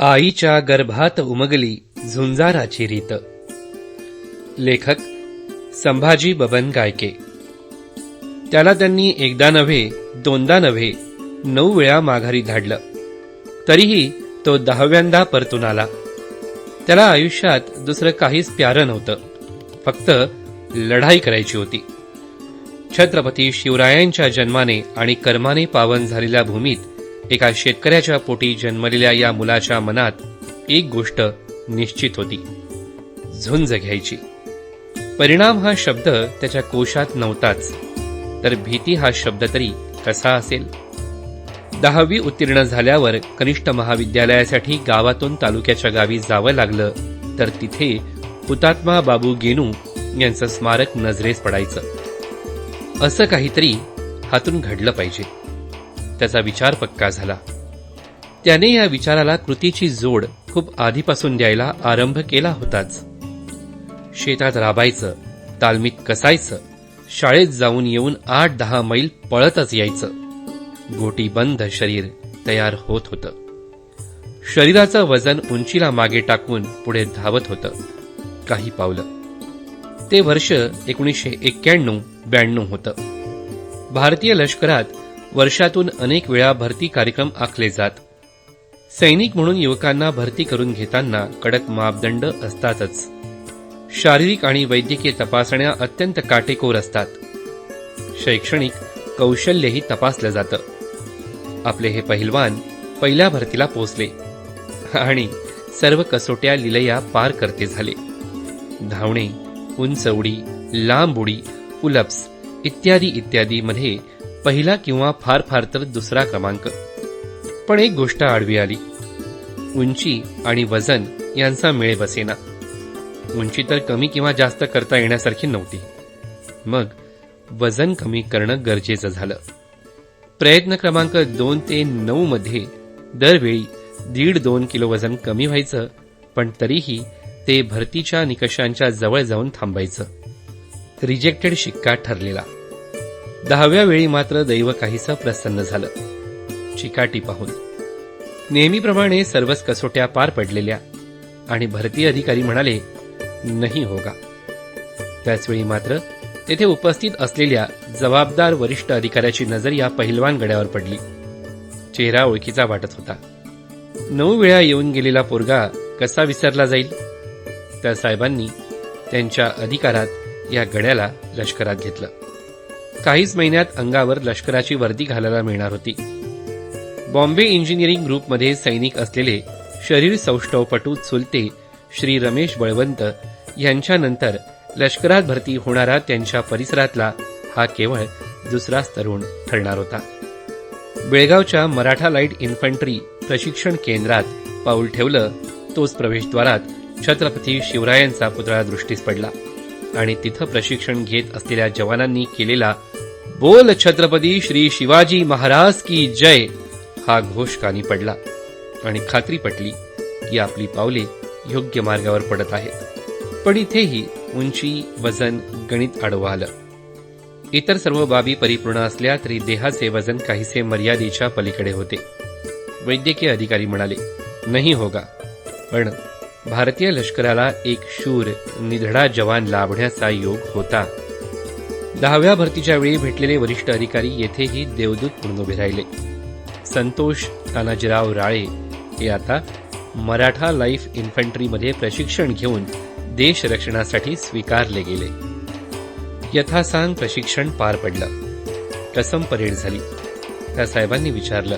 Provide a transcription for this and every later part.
आईच्या गर्भात उमगली झुंजाराची रीत. लेखक संभाजी बबन गायके. त्याला त्यांनी एकदा नव्हे दोनदा नव्हे नऊ वेळा माघारी धाडलं. तरीही तो दहाव्यांदा परतून आला. त्याला आयुष्यात दुसरं काहीच प्यारं नव्हतं. फक्त लढाई करायची होती. छत्रपती शिवरायांच्या जन्माने आणि कर्माने पावन झालेल्या भूमीत एका शेतकऱ्याच्या पोटी जन्मलेल्या या मुलाच्या मनात एक गोष्ट निश्चित होती. झुंज घ्यायची. परिणाम हा शब्द त्याच्या कोशात नव्हताच तर भीती हा शब्द तरी कसा असेल? दहावी उत्तीर्ण झाल्यावर कनिष्ठ महाविद्यालयासाठी गावातून तालुक्याच्या गावी जावं लागलं तर तिथे हुतात्मा बाबू गेनू यांचं स्मारक नजरेस पडायचं. असं काहीतरी हातून घडलं पाहिजे. त्याचा विचार पक्का झाला. त्याने या विचाराला कृतीची जोड खूप आधीपासून द्यायला आरंभ केला होताच. शेतात राबायचं तालमीत कसायचं शाळेत जाऊन येऊन आठ दहा मैल पळतच यायचं. गोटीबंद शरीर तयार होत होतं. शरीराचं वजन उंचीला मागे टाकून पुढे धावत होतं. काही पावलं. ते वर्ष एकोणीसशे एक्क्याण्णव ब्याण्णव होतं. भारतीय लष्करात वर्षातून अनेक वेळा भरती कार्यक्रम आखले जात. सैनिक म्हणून युवकांना भरती करून घेताना कडक मापदंड असतातच. शारीरिक आणि वैद्यकीय तपासण्या अत्यंत काटेकोर असतात. शैक्षणिक कौशल्यही तपासलं जातं. आपले हे पहिलवान पहिल्या भरतीला पोचले. आणि सर्व कसोट्या लिलया पार करते झाले. धावणे उंच उडी लांब उडी पुलप्स इत्यादी इत्यादी मध्ये पहिला किंवा फार फार तर दुसरा क्रमांक. पण एक गोष्ट आडवी आली. उंची आणि वजन यांचा मेळ बसेना. उंची तर कमी किंवा जास्त करता येण्यासारखी नव्हती. मग वजन कमी करणं गरजेचं झालं. प्रयत्न क्रमांक दोन ते नऊ मध्ये दरवेळी दीड दोन किलो वजन कमी व्हायचं पण तरीही ते भरतीच्या निकषांच्या जवळ जाऊन थांबायचं. रिजेक्टेड शिक्का ठरलेला. दहाव्या वेळी मात्र दैव काहीसं प्रसन्न झालं. चिकाटी पाहून. नेहमीप्रमाणे सर्वच कसोट्या पार पडलेल्या आणि भरती अधिकारी म्हणाले नाही होगा. त्याचवेळी मात्र तेथे उपस्थित असलेल्या जबाबदार वरिष्ठ अधिकाऱ्याची नजर या पहिलवान गड्यावर पडली. चेहरा ओळखीचा वाटत होता. नऊ वेळा येऊन गेलेला पोरगा कसा विसरला जाईल? त्या साहेबांनी त्यांच्या अधिकारात या गड्याला लष्करात घेतलं. काहीच महिन्यात अंगावर लष्कराची वर्दी घालायला मिळणार होती. बॉम्बे इंजिनिअरिंग ग्रुपमध्ये सैनिक असलेले शरीर सौष्ठवपटू चुलते श्री रमेश बळवंत यांच्यानंतर लष्करात भरती होणारा त्यांच्या परिसरातला हा केवळ दुसराच तरुण ठरणार होता. बेळगावच्या मराठा लाइट इन्फंट्री प्रशिक्षण केंद्रात पाऊल ठेवलं तोच प्रवेशद्वारात छत्रपती शिवरायांचा पुतळा दृष्टीस पडला आणि तिथं प्रशिक्षण घेत असलेल्या जवानांनी केलेला बोल छत्रपती श्री शिवाजी महाराज की जय. हा घोष कानी पडला आणि खात्री पटली की आपली पावले योग्य मार्गावर पडत आहेत. पण इथेही उंची वजन गणित आडवं आलं. इतर सर्व बाबी परिपूर्ण असल्या तरी देहाचे वजन काहीसे मर्यादेच्या पलीकडे होते. वैद्यकीय अधिकारी म्हणाले नाही होगा. पण भारतीय लष्कराला एक शूर निधडा जवान लाभण्याचा योग होता. दहाव्या भरतीच्या वेळी भेटलेले वरिष्ठ अधिकारी येथेही देवदूत म्हणून उभे राहिले. संतोष तानाजीराव राळे हे आता मराठा लाईफ इन्फंट्रीमध्ये प्रशिक्षण घेऊन देश रक्षणासाठी स्वीकारले गेले. यथासांग प्रशिक्षण पार पडलं. कसम परेड झाली. त्या साहेबांनी विचारलं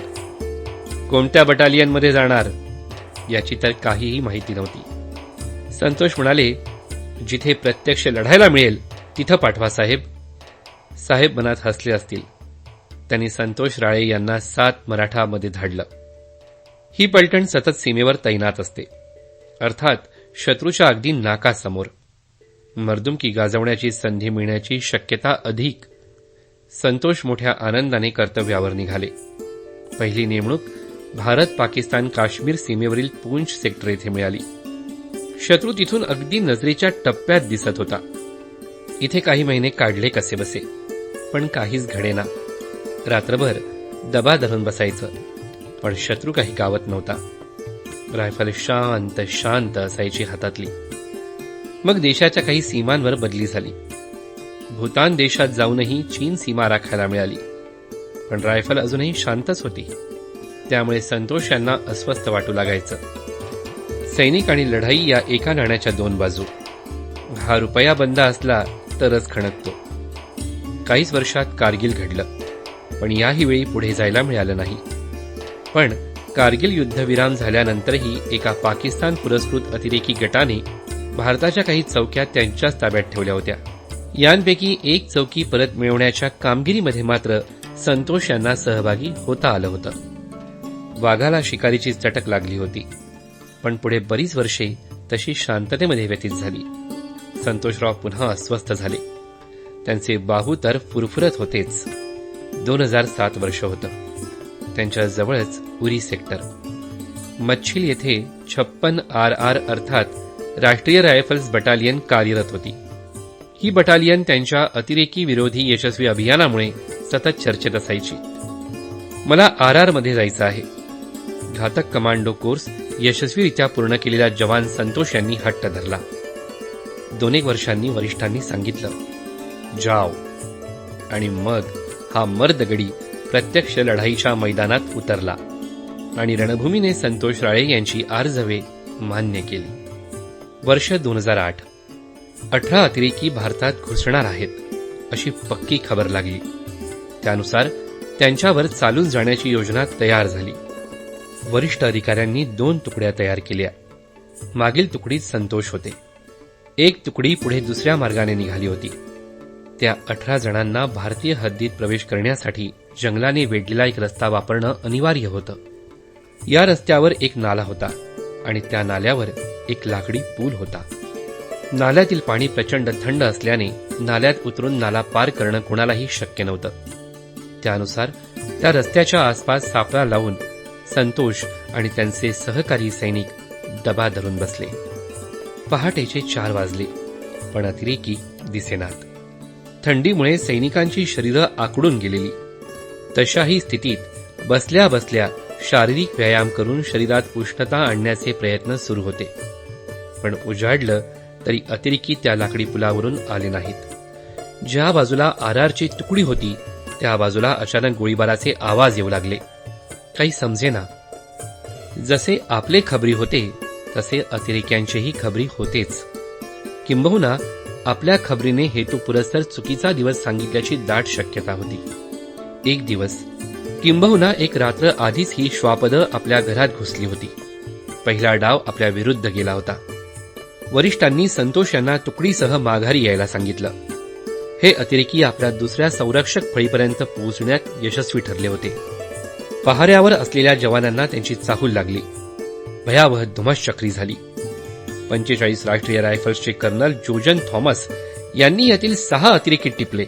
कोणत्या बटालियनमध्ये जाणार? याची तर काहीही माहिती नव्हती. संतोष म्हणाले जिथे प्रत्यक्ष लढायला मिळेल तिथं पाठवा साहेब. साहेब मनात हसले असतील. त्यांनी संतोष राळे यांना सात मराठामध्ये धाडलं. ही पलटण सतत सीमेवर तैनात असते. अर्थात शत्रूच्या अगदी नाकासमोर. मर्दुमकी गाजवण्याची संधी मिळण्याची शक्यता अधिक. संतोष मोठ्या आनंदाने कर्तव्यावर निघाले. पहिली नेमणूक भारत पाकिस्तान काश्मीर सीमेवरील पूंछ सेक्टर येथे मिळाली. शत्रू तिथून अगदी नजरेच्या टप्प्यात दिसत होता. इथे काही महिने काढले कसे बसे? पण काहीच घडेना. रात्रभर दबा धरून बसायचं. पण शत्रू काही गावत नव्हता. रायफल शांत शांत असायची हातातली. मग देशाच्या काही सीमांवर बदली झाली. भूतान देशात जाऊनही चीन सीमा राखायला मिळाली. पण रायफल अजूनही शांतच होती. त्यामुळे संतोष यांना अस्वस्थ वाटू लागायचं. सैनिक आणि लढाई या एका नाण्याच्या दोन बाजू. हा रुपया बंद असला तरच खणकतो. काहीच वर्षात कारगिल घडलं. पण याही वेळी पुढे जायला मिळालं नाही. पण कारगिल युद्धविराम झाल्यानंतरही एका पाकिस्तान पुरस्कृत अतिरेकी गटाने भारताच्या काही चौक्या त्यांच्याच ताब्यात ठेवल्या होत्या. यांपैकी एक चौकी परत मिळवण्याच्या कामगिरीमध्ये मात्र संतोष यांना सहभागी होता आलं होतं. वाघाला शिकारीची चटक लागली होती. पण पुढे बरीच वर्षे तशी शांततेमध्ये व्यतीत झाली. संतोषराव पुन्हा अस्वस्थ झाले. त्यांचे बाहू तर फुरफुरत होतेच. दोन हजार सात वर्ष होतं. त्यांच्या जवळच उरी सेक्टर. मच्छिल येथे छप्पन आर आर अर्थात राष्ट्रीय रायफल्स बटालियन कार्यरत होती. ही बटालियन त्यांच्या अतिरेकी विरोधी यशस्वी अभियानामुळे सतत चर्चेत असायची. मला आर आरमध्ये जायचं आहे. घातक कमांडो कोर्स यशस्वीरित्या पूर्ण केलेला जवान संतोष यांनी हट्ट धरला. दोन एक वर्षांनी वरिष्ठांनी सांगितलं. जाव. आणि मग हा मर्दगडी प्रत्यक्ष लढाईच्या मैदानात उतरला आणि रणभूमीने संतोष राळे यांची आर्जवे मान्य केली. वर्ष दोन हजार आठ. अठरा अतिरेकी भारतात घुसणार आहेत अशी पक्की खबर लागली. त्यानुसार त्यांच्यावर चालून जाण्याची योजना तयार झाली. वरिष्ठ अधिकाऱ्यांनी दोन तुकड्या तयार केल्या. मागील तुकडीत संतोष होते. एक तुकडी पुढे दुसऱ्या मार्गाने निघाली होती. त्या अठरा जणांना भारतीय हद्दीत प्रवेश करण्यासाठी जंगलाने वेढलेला एक रस्ता वापरणं अनिवार्य होतं. या रस्त्यावर एक नाला होता आणि त्या नाल्यावर एक लाकडी पूल होता. नाल्यातील पाणी प्रचंड थंड असल्याने नाल्यात उतरून नाला पार करणं कोणालाही शक्य नव्हतं. त्यानुसार त्या रस्त्याच्या आसपास सापळा लावून संतोष आणि त्यांचे सहकारी सैनिक डबा धरून बसले. पहाटेचे चार वाजले. पण अतिरेकी दिसेनात. थंडीमुळे सैनिकांची शरीरं आकडून गेलेली. तशाही स्थितीत बसल्या बसल्या शारीरिक व्यायाम करून शरीरात उष्णता आणण्याचे प्रयत्न सुरू होते. पण उजाडलं तरी अतिरेकी त्या लाकडी पुलावरून आले नाहीत. ज्या बाजूला आरआरची तुकडी होती त्या बाजूला अचानक गोळीबाराचे आवाज येऊ लागले. काही समजेना जसे आपले खबरी होते तसे अतिरेक्यांचेही खबरी होतेच. किंबहुना आपल्या खबरीने हेतू पुरस्तर चुकीचा दिवस सांगितल्याची दाट शक्यता होती. एक दिवस किंबहुना एक रात्र आधीच ही श्वापदं आपल्या घरात घुसली होती. पहिला डाव आपल्या विरुद्ध गेला होता. वरिष्ठांनी संतोष यांना तुकडीसह माघारी यायला सांगितलं. हे अतिरेकी आपल्या दुसऱ्या संरक्षक फळीपर्यंत पोहोचण्यात यशस्वी ठरले होते. पहाऱ्यावर असलेल्या जवानांना त्यांची चाहूल लागली. भयावह धुमश्चक्री झाली. पंचेचाळीस राष्ट्रीय रायफल्सचे कर्नल जोजन थॉमस यांनी यातील सहा अतिरेकी टिपले.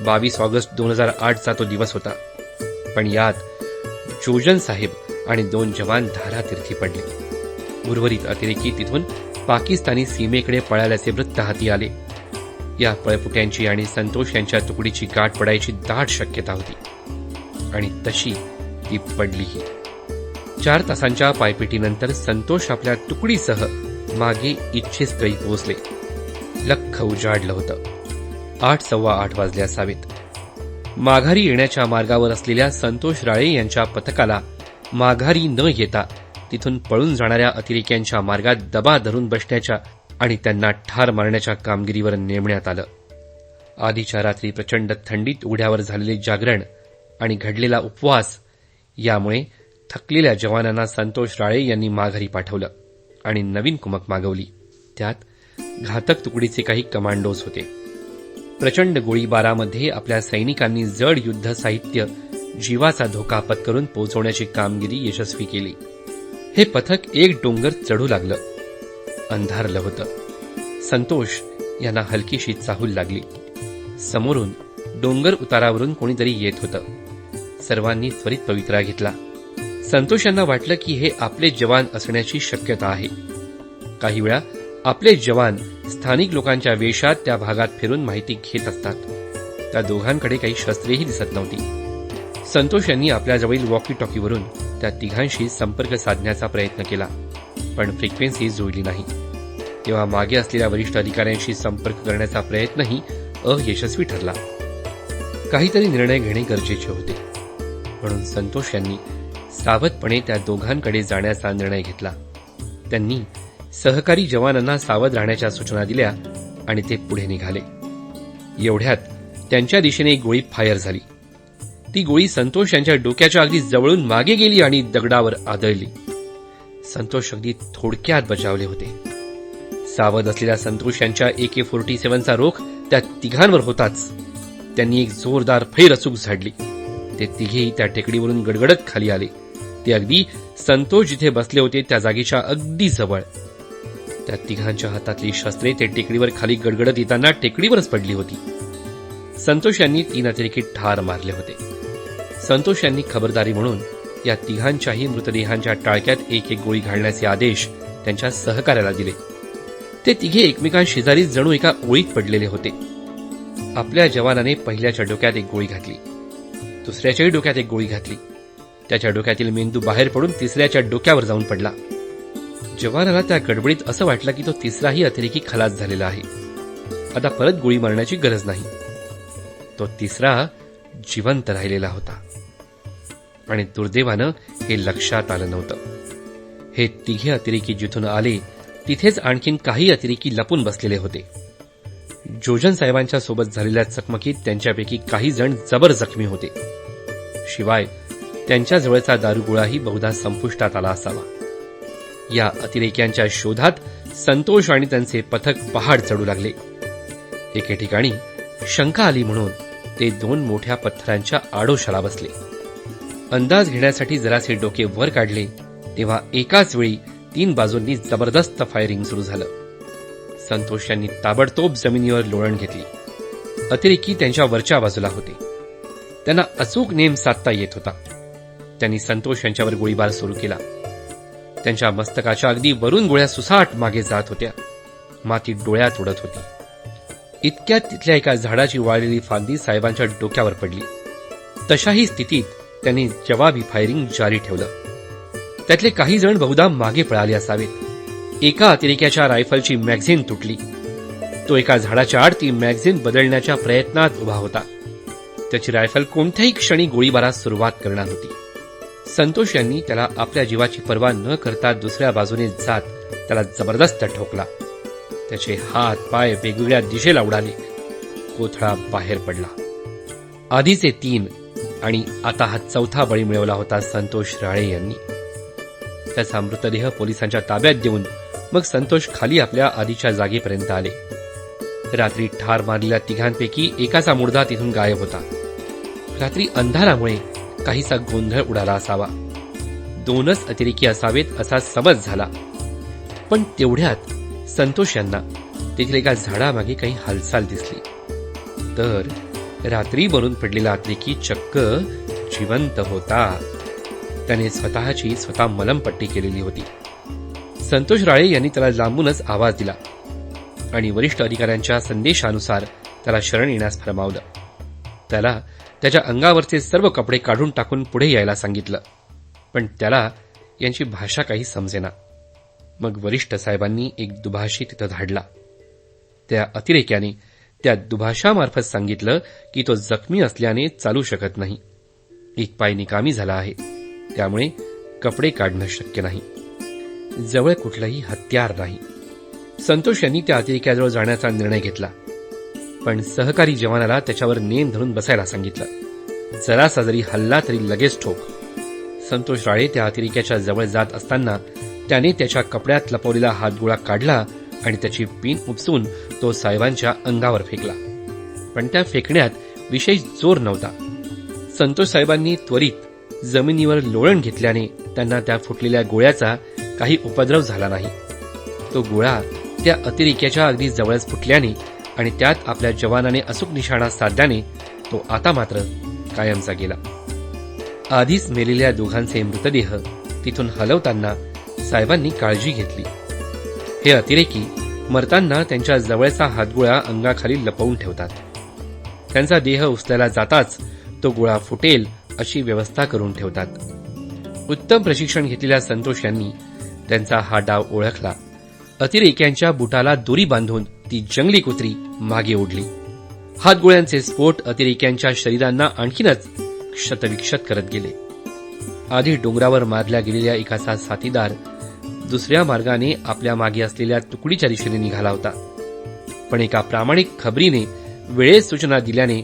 बावीस ऑगस्ट दोन हजार आठचा तो दिवस होता. पण यात जोजन साहेब आणि दोन जवान धारातीर्थी पडले. उर्वरित अतिरेकी तिथून पाकिस्तानी सीमेकडे पळाल्याचे वृत्त हाती आले. या पळपुट्यांची आणि संतोष यांच्या तुकडीची गाठ पडायची दाट शक्यता होती. आणि तशी ती पडलीही. चार तासांच्या पायपिटीनंतर संतोष आपल्या तुकडीसह मागे इच्छितस्थळी पोहोचले. लख उजाडलं होतं. आठ सव्वा आठ वाजले असावेत. माघारी येण्याच्या मार्गावर असलेल्या संतोष राळे यांच्या पथकाला माघारी न येता तिथून पळून जाणाऱ्या अतिरेक्यांच्या मार्गात दबा धरून बसण्याच्या आणि त्यांना ठार मारण्याच्या कामगिरीवर नेमण्यात आलं. आधीच्या रात्री प्रचंड थंडीत उघड्यावर झालेले जागरण आणि घडलेला उपवास यामुळे थकलेल्या जवानांना संतोष राळे यांनी माघारी पाठवलं. आणि नवीन कुमक मागवली. त्यात घातक तुकडीचे काही कमांडोज होते. प्रचंड गोळीबारामध्ये आपल्या सैनिकांनी जड युद्ध साहित्य जीवाचा धोका पत्करून पोहोचवण्याची कामगिरी यशस्वी केली. हे पथक एक डोंगर चढू लागलं. अंधारलं होतं. संतोष यांना हलकीशी चाहूल लागली. समोरून डोंगर उतारावरून कोणीतरी येत होतं. सर्वांनी त्वरित पवित्रा घेतला. संतोष यांना वाटलं की हे आपले जवान असण्याची शक्यता आहे. काही वेळा आपले जवान स्थानिक लोकांच्या वेशात त्या भागात फिरून माहिती घेत असतात. त्या दोघांकडे काही शस्त्रेही दिसत नव्हती. संतोष यांनी आपल्याजवळील वॉकी टॉकीवरून त्या तिघांशी संपर्क साधण्याचा प्रयत्न केला पण फ्रिक्वेन्सी जुळली नाही. तेव्हा मागे असलेल्या वरिष्ठ अधिकाऱ्यांशी संपर्क करण्याचा प्रयत्नही अयशस्वी ठरला. काहीतरी निर्णय घेणे गरजेचे होते. म्हणून संतोष यांनी सावधपणे त्या दोघांकडे जाण्याचा निर्णय घेतला. त्यांनी सहकारी जवानांना सावध राहण्याच्या सूचना दिल्या आणि ते पुढे निघाले. एवढ्यात त्यांच्या दिशेने एक गोळी फायर झाली. ती गोळी संतोष यांच्या डोक्याच्या अगदी जवळून मागे गेली आणि दगडावर आदळली. संतोष अगदी थोडक्यात बचावले होते. सावध असलेल्या संतोष यांच्या ए के फोर्टी सेव्हनचा रोख त्या तिघांवर होताच. त्यांनी एक जोरदार फैर अचूक झाडली. ते तिघेही त्या टेकडीवरून गडगडत खाली आले. ते अगदी संतोष जिथे बसले होते त्या जागेच्या अगदी जवळ. त्या तिघांच्या हातातली शस्त्रे ते टेकडीवर खाली गडगडत येताना टेकडीवरच पडली होती. संतोष यांनी तीन अतिरेकी ठार मारले होते. संतोष यांनी खबरदारी म्हणून या तिघांच्याही मृतदेहांच्या टाळक्यात एक एक गोळी घालण्याचे आदेश त्यांच्या सहकार्याला दिले. ते तिघे एकमेकांशेजारी जणू एका ओळीत पडलेले होते. आपल्या जवानाने पहिल्याच्या डोक्यात एक गोळी घातली. दुसऱ्याच्याही डोक्यात एक गोळी घातली. त्याच्या डोक्यातील मेंदू बाहेर पडून तिसऱ्याच्या डोक्यावर जाऊन पडला. जवानाला त्या गडबडीत असं वाटलं की तो तिसराही अतिरेकी खलास झालेला आहे. आता परत गोळी मारण्याची गरज नाही. तो तिसरा जिवंत राहिलेला होता. आणि दुर्दैवानं हे लक्षात आलं नव्हतं. हे तिघे अतिरेकी जिथून आले तिथेच आणखीन काही अतिरेकी लपून बसलेले होते. जोजन साहेबांच्या सोबत झालेल्या चकमकीत त्यांच्यापैकी काही जण जबर जखमी होते. शिवाय त्यांच्या जवळचा दारुगोळाही बहुधा संपुष्टात आला असावा. या अतिरेक्यांच्या शोधात संतोष आणि त्यांचे पथक पहाड चढू लागले. एके ठिकाणी शंका आली म्हणून ते दोन मोठ्या पत्थरांच्या आडोशाला बसले. अंदाज घेण्यासाठी जरासे डोके वर काढले तेव्हा एकाच वेळी तीन बाजूंनी जबरदस्त फायरिंग सुरू झालं. संतोष यांनी ताबडतोब जमिनीवर लोळण घेतली. अतिरेकी त्यांच्या वरच्या बाजूला होते. त्यांना अचूक नेम साधता येत होता. त्यांनी संतोष यांच्यावर गोळीबार सुरू केला. त्यांच्या मस्तकाच्या अगदी वरून गोळ्या सुसाट मागे जात होत्या. माती डोळ्यात उडत होती. इतक्यात तिथल्या एका झाडाची वाळलेली फांदी साहेबांच्या डोक्यावर पडली. तशाही स्थितीत त्यांनी जवाबी फायरिंग जारी ठेवलं. त्यातले काही जण बहुधा मागे पळाले असावेत. एका अतिरेक्याच्या रायफलची मॅगझिन तुटली. तो एका झाडाच्या आड ती मॅगझिन बदलण्याच्या प्रयत्नात उभा होता. त्याची रायफल कोणत्याही क्षणी गोळीबारास सुरुवात करणार होती. संतोष यांनी त्याला आपल्या जीवाची पर्वा न करता दुसऱ्या बाजूने जात त्याला जबरदस्त ठोकला. त्याचे हात पाय वेगवेगळ्या दिशेला उडाले. कोथळा बाहेर पडला. आधीचे तीन आणि आता हा चौथा बळी मिळवला होता संतोष राळे यांनी. त्याचा मृतदेह पोलिसांच्या ताब्यात देऊन मग संतोष खाली आपल्या आधीच्या जागेपर्यंत आले. रात्री ठार मारलेल्या तिघांपैकी एकाचा मुर्दा तिथून गायब होता. रात्री अंधारामुळे काहीसा गोंधळ उडाला असावा. दोनच अतिरेकी असावेत असा समज झाला. पण तेवढ्यात संतोष यांना तेथील एका झाडामागे काही हालचाल दिसली. तर रात्री बनून पडलेला अतिरेकी चक्क जिवंत होता. त्याने स्वतःची स्वतः मलमपट्टी केलेली होती. संतोष राळे यांनी त्याला लांबूनच आवाज दिला आणि वरिष्ठ अधिकाऱ्यांच्या संदेशानुसार त्याला शरण येण्यास फरमावलं. त्याला त्याच्या अंगावरचे सर्व कपडे काढून टाकून पुढे यायला सांगितलं. पण त्याला यांची भाषा काही समजेना. मग वरिष्ठ साहेबांनी एक दुभाषी तिथं धाडला. त्या अतिरेक्याने त्या दुभाषामार्फत सांगितलं की तो जखमी असल्याने चालू शकत नाही. एक पाय निकामी झाला आहे. त्यामुळे कपडे काढणं शक्य नाही. जवळ कुठलंही हत्यार नाही. संतोष यांनी त्या अतिरेक्याजवळ जाण्याचा निर्णय घेतला. पण सहकारी जवानाला त्याच्यावर नेम धरून बसायला सांगितलं. जरासा जरी हल्ला तरी लगेच ठोक. संतोष राळे त्या अतिरेक्याच्या जवळ जात असताना त्याने त्याच्या कपड्यात लपवलेला हातगोळा काढला आणि त्याची पिन उपसून तो साहेबांच्या अंगावर फेकला. पण त्या फेकण्यात विशेष जोर नव्हता. संतोष साहेबांनी त्वरित जमिनीवर लोळण घेतल्याने त्यांना त्या फुटलेल्या गोळ्याचा काही उपद्रव झाला नाही. तो गोळा त्या अतिरेक्याच्या अगदी जवळच फुटल्याने आणि त्यात आपल्या जवानाने अचूक निशाणा साधल्याने तो आता मात्र कायमचा गेला. आधीच मेलेल्या दोघांचे मृतदेह तिथून हलवताना साहेबांनी काळजी घेतली. हे अतिरेकी मरताना त्यांच्या जवळचा हातगोळा अंगाखाली लपवून ठेवतात. त्यांचा देह उचलायला जाताच तो गोळा फुटेल अशी व्यवस्था करून ठेवतात. उत्तम प्रशिक्षण घेतलेल्या संतोष यांनी त्यांचा हा डाव ओळखला. अतिरेक्यांच्या बुटाला दोरी बांधून ती जंगली कुत्री मागे ओढली. हातगोळ्यांचे स्फोट अतिरेक्यांच्या शरीरांना आणखीनच क्षतविक्षत करत गेले. आधी डोंगरावर मारल्या गेलेल्या एकाचा साथीदार दुसऱ्या मार्गाने आपल्या मागे असलेल्या तुकडीच्या दिशेने निघाला होता. पण एका प्रामाणिक खबरीने वेळेत सूचना दिल्याने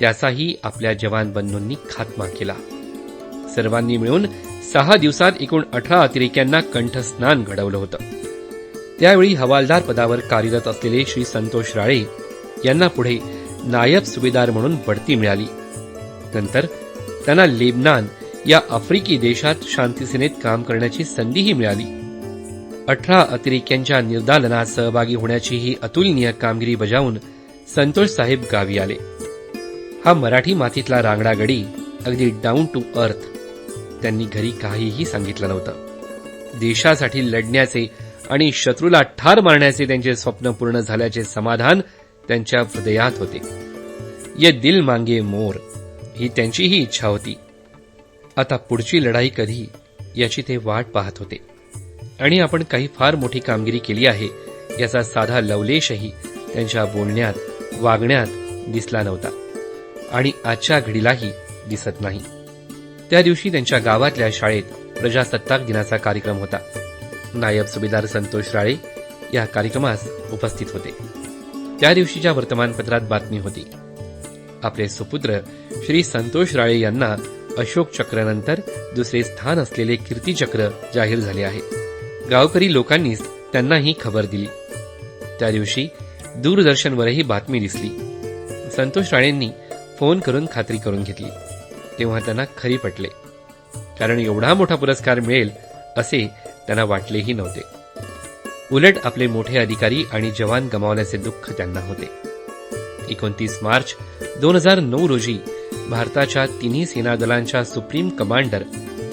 त्याचाही आपल्या जवान बंधूंनी खात्मा केला. सर्वांनी मिळून सहा दिवसात एकूण अठरा अतिरेक्यांना कंठस्नान घडवलं होतं. त्यावेळी हवालदार पदावर कार्यरत असलेले श्री संतोष राळे यांना पुढे नायब सुभेदार म्हणून बढती मिळाली. नंतर त्यांना लेबनान या आफ्रिकी देशात शांतीसेनेत काम करण्याची संधीही मिळाली. अठरा अतिरेक्यांच्या निर्दालनात सहभागी होण्याची ही अतुलनीय कामगिरी बजावून संतोष साहेब गावी आले. हा मराठी मातीतला रांगडा गडी अगदी डाऊन टू अर्थ त्यांनी घरी काहीही सांगितलं नव्हतं. देशासाठी लढण्याचे आणि शत्रूला ठार मारण्याचे त्यांचे स्वप्न पूर्ण झाल्याचे समाधान त्यांच्या हृदयात होते. ये दिल मांगे मोर ही त्यांचीही इच्छा होती. आता पुढची लढाई कधी याची ते वाट पाहत होते. आणि आपण काही फार मोठी कामगिरी केली आहे याचा साधा लवलेशही त्यांच्या बोलण्यात वागण्यात दिसला नव्हता. आणि आजच्या घडीलाही दिसत नाही. त्या दिवशी त्यांच्या गावातल्या शाळेत प्रजासत्ताक दिनाचा कार्यक्रम होता. नायब सुभेदार संतोष राळे या कार्यक्रमास उपस्थित होते. त्या दिवशीच्या वर्तमानपत्रात बातमी होती. आपले सुपुत्र श्री संतोष राळे यांना अशोक चक्रानंतर दुसरे स्थान असलेले कीर्तीचक्र जाहीर झाले आहे. गावकरी लोकांनीच त्यांना ही खबर दिली. त्या दिवशी दूरदर्शनवरही बातमी दिसली. संतोष राणेंनी फोन करून खात्री करून घेतली. तेव्हा त्यांना खरी पटले. कारण एवढा मोठा पुरस्कार मिळेल असे त्यांना वाटलेही नव्हते. उलट आपले मोठे अधिकारी आणि जवान गमावल्याचे दुःख त्यांना होते. एकोणतीस मार्च दोन हजार नऊ रोजी भारताच्या तिन्ही सेना दलांच्या सुप्रीम कमांडर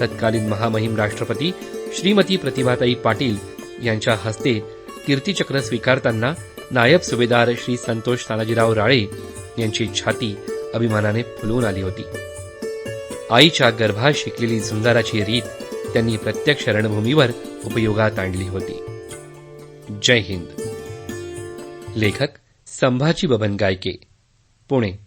तत्कालीन महामहिम राष्ट्रपती श्रीमती प्रतिभाताई पाटील यांच्या हस्ते कीर्तीचक्र स्वीकारताना नायब सुभेदार श्री संतोष तानाजीराव राळे यांची छाती अभिमानाने फुलून आली होती. आईच्या गर्भात शिकलेली झुंजाराची रीत त्यांनी प्रत्यक्ष रणभूमीवर उपयोगात आणली होती. जय हिंद. लेखक संभाजी बबन गायके पुणे.